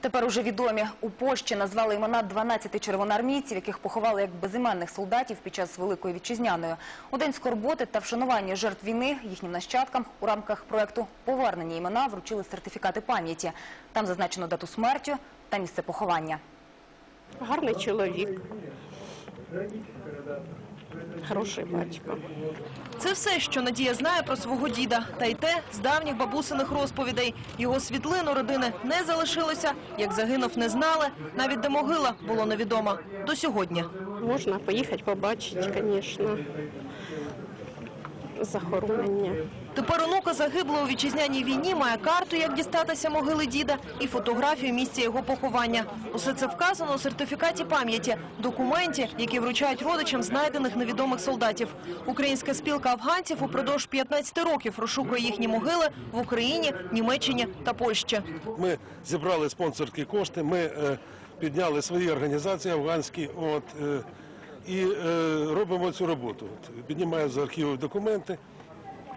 Тепер уже відомі. У Польщі назвали імена 12 червоноармійців, яких поховали як безіменних солдатів під час Великої Вітчизняної. У день скорботи та вшанування жертв війни їхнім нащадкам у рамках проекту «Повернені імена» вручили сертифікати пам'яті. Там зазначено дату смерті та місце поховання. Гарний чоловік. Хороший батько. Це все, що Надія знає про свого діда, та й те з давніх бабусиних розповідей. Його світлину родини не залишилося, як загинув, не знали. Навіть де могила було невідомо до сьогодні. Можна поїхати побачити, звісно. Захоронення. Тепер онука загиблого у вітчизняній війні має карту, як дістатися могили діда, і фотографію місця його поховання. Усе це вказано у сертифікаті пам'яті, документі, які вручають родичам знайдених невідомих солдатів. Українська спілка афганців упродовж 15 років розшукує їхні могили в Україні, Німеччині та Польщі. Ми зібрали спонсорські кошти, ми е, підняли свої організації афганські, от, е, і е, робимо цю роботу. Піднімаю з архівів документи.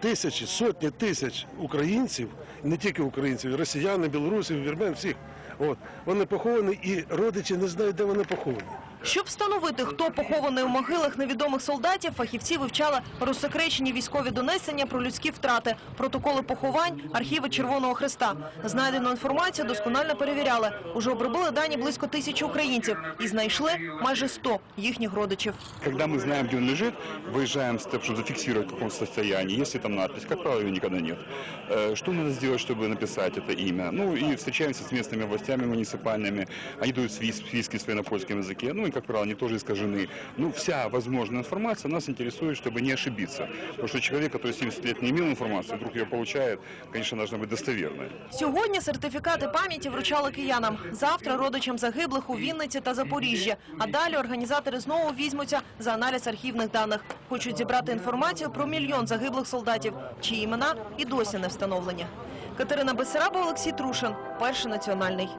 Тисячі, сотні тисяч українців, не тільки українців, росіян, білорусів, вірмен, всіх. От, вони поховані, і родичі не знають, де вони поховані. Щоб встановити, хто похований у могилах невідомих солдатів, фахівці вивчали розсекречені військові донесення про людські втрати, протоколи поховань, архіви Червоного Хреста. Знайдену інформацію досконально перевіряли. Уже обробили дані близько тисячі українців і знайшли майже 100 їхніх родичів. Когда мы знаем, где он лежит, выезжаем с тем, чтобы зафиксировать в каком состоянии, если там надпись, как правило, ее никогда нет. Э, Что надо сделать, чтобы написать это имя? Ну и встречаемся с местными властями муниципальными, они дают спис- списки свои на польском языке, ну и, как правило, они тоже искажены. Ну, вся возможная информация нас интересует, чтобы не ошибиться. Потому что человек, который 70 лет не имел информации, вдруг ее получает, конечно, должна быть достоверной. Сьогодні сертифікати пам'яті вручали киянам. Завтра родичам загиблих у Вінниці та Запоріжжі. А далі організатори знову візьмуться за аналіз архівних даних. Хочуть зібрати інформацію про мільйон загиблих солдатів, чиї імена і досі не встановлені. Катерина Бесарабова, Олексій Трушин. Перший національний.